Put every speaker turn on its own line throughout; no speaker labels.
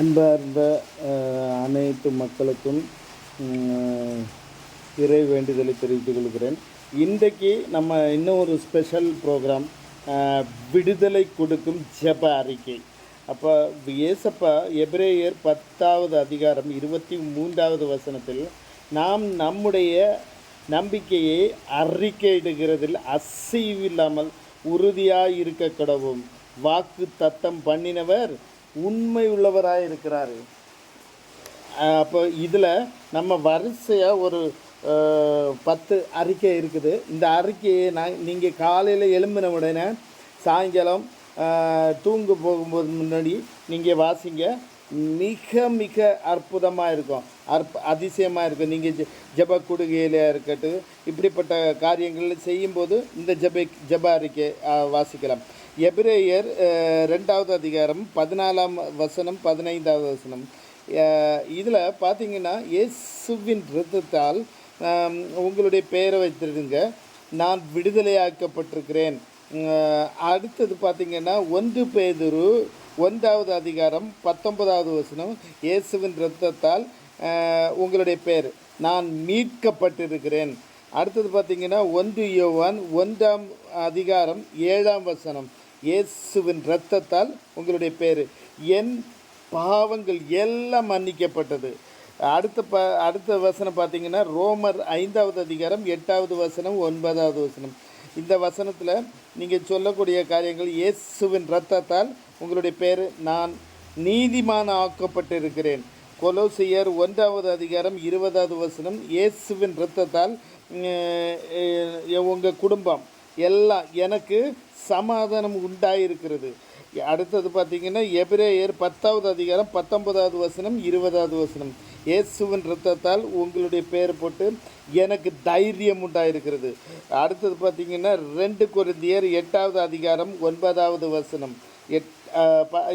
அன்பார்ந்த அனைத்து மக்களுக்கும் இறை வேண்டுதலை தெரிவித்துக் கொள்கிறேன். இன்றைக்கு நம்ம இன்னும் ஒரு ஸ்பெஷல் ப்ரோக்ராம் விடுதலை கொடுக்கும் ஜெப அறிக்கை. அப்போ ஏசப்பா எப்ரேயர் பத்தாவது அதிகாரம் இருபத்தி மூன்றாவது வசனத்தில் நாம் நம்முடைய நம்பிக்கையை அறிக்கையிடுகிறதில் அசைவில்லாமல் உறுதியாக இருக்க கடவும் வாக்கு தத்தம் பண்ணினவர் உண்மை உள்ளவராக இருக்கிறாரு அப்போ இதில் நம்ம வரிசையாக ஒரு பத்து அறிக்கை இருக்குது. இந்த அறிக்கையை நான் நீங்கள் காலையில் எழும்பின உடனே சாயங்காலம் தூங்க போகும்போது முன்னாடி நீங்கள் வாசிங்க. மிக மிக அற்புதமாக இருக்கும். அற்ப அதிசயமாக இருக்கும். நீங்கள் ஜெ ஜப குடுகையிலையாக இருக்கட்டும் இப்படிப்பட்ட காரியங்கள் செய்யும்போது இந்த ஜப ஜப அறிக்கை வாசிக்கலாம். எபிரேயர் ரெண்டாவது அதிகாரம் பதினாலாம் வசனம் பதினைந்தாவது வசனம். இதில் பார்த்தீங்கன்னா இயேசுவின் ரத்தத்தால் உங்களுடைய பெயரை வைத்திருங்க. நான் விடுதலையாக்கப்பட்டிருக்கிறேன். அடுத்தது பார்த்தீங்கன்னா ஒன்று பேதுரு ஒன்றாவது அதிகாரம் பத்தொன்பதாவது வசனம் இயேசுவின் ரத்தத்தால் உங்களுடைய பேர் நான் மீட்கப்பட்டிருக்கிறேன். அடுத்தது பார்த்தீங்கன்னா ஒன்று யோவான் ஒன்றாம் அதிகாரம் ஏழாம் வசனம். இயேசுவின் இரத்தத்தால் உங்களுடைய பேர். என் பாவங்கள் எல்லாம் மன்னிக்கப்பட்டது. அடுத்த ப அடுத்த வசனம் பார்த்தீங்கன்னா ரோமர் ஐந்தாவது அதிகாரம் எட்டாவது வசனம் ஒன்பதாவது வசனம். இந்த வசனத்தில் நீங்கள் சொல்லக்கூடிய காரியங்கள் இயேசுவின் இரத்தத்தால் உங்களுடைய பேர். நான் நீதிமான ஆக்கப்பட்டிருக்கிறேன். கொலோசியர் ஒன்றாவது அதிகாரம் இருபதாவது வசனம் இயேசுவின் இரத்தத்தால் உங்கள் குடும்பம் எல்லாம் எனக்கு சமாதானம் உண்டாயிருக்கிறது. அடுத்தது பார்த்தீங்கன்னா எபிரேயர் பத்தாவது அதிகாரம் பத்தொன்பதாவது வசனம் இருபதாவது வசனம். இயேசுவின் இரத்தத்தால் உங்களுடைய பேர் போட்டு எனக்கு தைரியம் உண்டாயிருக்கிறது. அடுத்தது பார்த்தீங்கன்னா ரெண்டு குருந்தியர் எட்டாவது அதிகாரம் ஒன்பதாவது வசனம். எட்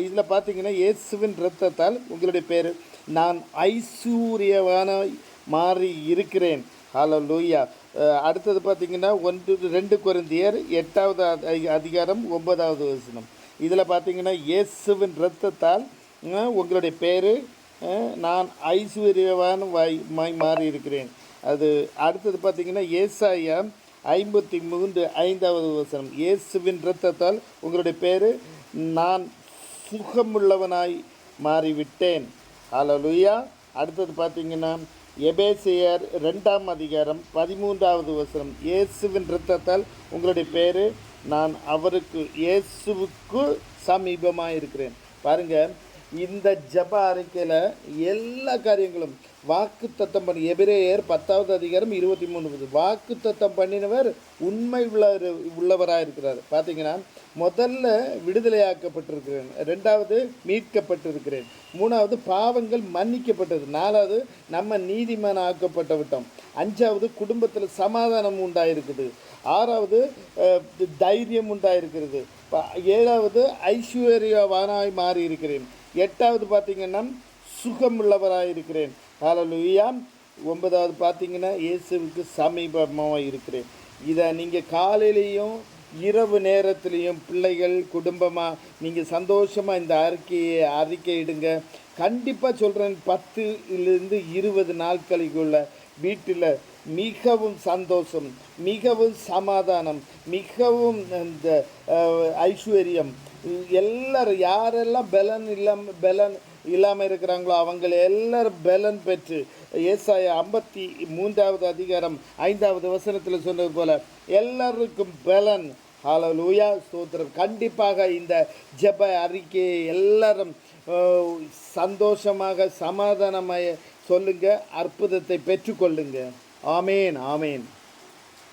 இதில் பார்த்தீங்கன்னா இயேசுவின் இரத்தத்தால் உங்களுடைய பேர் நான் ஐஸ்வர்யவான மாறி இருக்கிறேன் ஹலோ லூயா uh, அடுத்தது பார்த்தீங்கன்னா ஒன்று ரெண்டு குறைந்தியர் எட்டாவது அதிகாரம் ஒன்பதாவது வசனம். இதில் பார்த்தீங்கன்னா இயேசுவின் இரத்தத்தால் உங்களுடைய பேர் நான் ஐஸ்வர்யவான் வாய் மாய் மாறி இருக்கிறேன். அது அடுத்தது பார்த்தீங்கன்னா ஏசாயா ஐம்பத்தி மூன்று ஐந்தாவது வசனம். இயேசுவின் இரத்தத்தால் உங்களுடைய பேர் நான் சுகமுள்ளவனாய் மாறிவிட்டேன். ஹalleluya அடுத்தது பார்த்தீங்கன்னா எபேசியர் ரெண்டாம் அதிகாரம் பதிமூன்றாவது வசனம். இயேசுவின் ரத்தத்தால் உங்களுடைய பேர் நான் அவருக்கு இயேசுவுக்கு சமீபமாக இருக்கிறேன் பாருங்க இந்த ஜப அறிக்கையில் எல்லா காரியங்களும். வாக்கு தத்தம் பண்ணி எபிரேயர் பத்தாவது அதிகாரம் இருபத்தி மூணு வாக்கு தத்தம் பண்ணினவர் உண்மை உள்ள உள்ளவராக இருக்கிறார் பார்த்தீங்கன்னா முதல்ல விடுதலையாக்கப்பட்டிருக்கிறேன். ரெண்டாவது மீட்கப்பட்டிருக்கிறேன். மூணாவது பாவங்கள் மன்னிக்கப்பட்டது. நாலாவது நம்ம நீதிமான ஆக்கப்பட்ட விட்டோம். அஞ்சாவது குடும்பத்தில் சமாதானம் உண்டாயிருக்குது. ஆறாவது தைரியம் உண்டாயிருக்கிறது. ஏழாவது ஐஸ்வர்யவானாய் மாறி இருக்கிறேன் எட்டாவது பார்த்தீங்கன்னா சுகமுள்ளவராக இருக்கிறேன் ஹalleluya ஒன்பதாவது பார்த்தீங்கன்னா இயேசுவுக்கு சமீபமாக இருக்கிறேன். இதை நீங்கள் காலையிலையும் இரவு நேரத்துலேயும் பிள்ளைகள் குடும்பமாக நீங்கள் சந்தோஷமாக இந்த அறிக்கையை அறிக்கையிடுங்க கண்டிப்பாக சொல்கிறேன் பத்துலேருந்து இருபது நாட்களுக்குள்ள வீட்டில் மிகவும் சந்தோஷம் மிகவும் சமாதானம் மிகவும் இந்த ஐஸ்வர்யம் எல்லாரும் யாரெல்லாம் பலன் இல்லாமல் பலன் இல்லாமல் இருக்கிறாங்களோ அவங்கள எல்லாரும் பலன் பெற்று ஏசாய ஐம்பத்தி மூன்றாவது அதிகாரம் ஐந்தாவது வசனத்தில் சொன்னது போல எல்லாருக்கும் பலன். ஹலலூயா ஸ்தோத்திரம். கண்டிப்பாக இந்த ஜப அறிக்கையை எல்லாரும் சந்தோஷமாக சமாதானமாக சொல்லுங்கள் அற்புதத்தை பெற்றுக்கொள்ளுங்கள் ஆமேன் ஆமேன்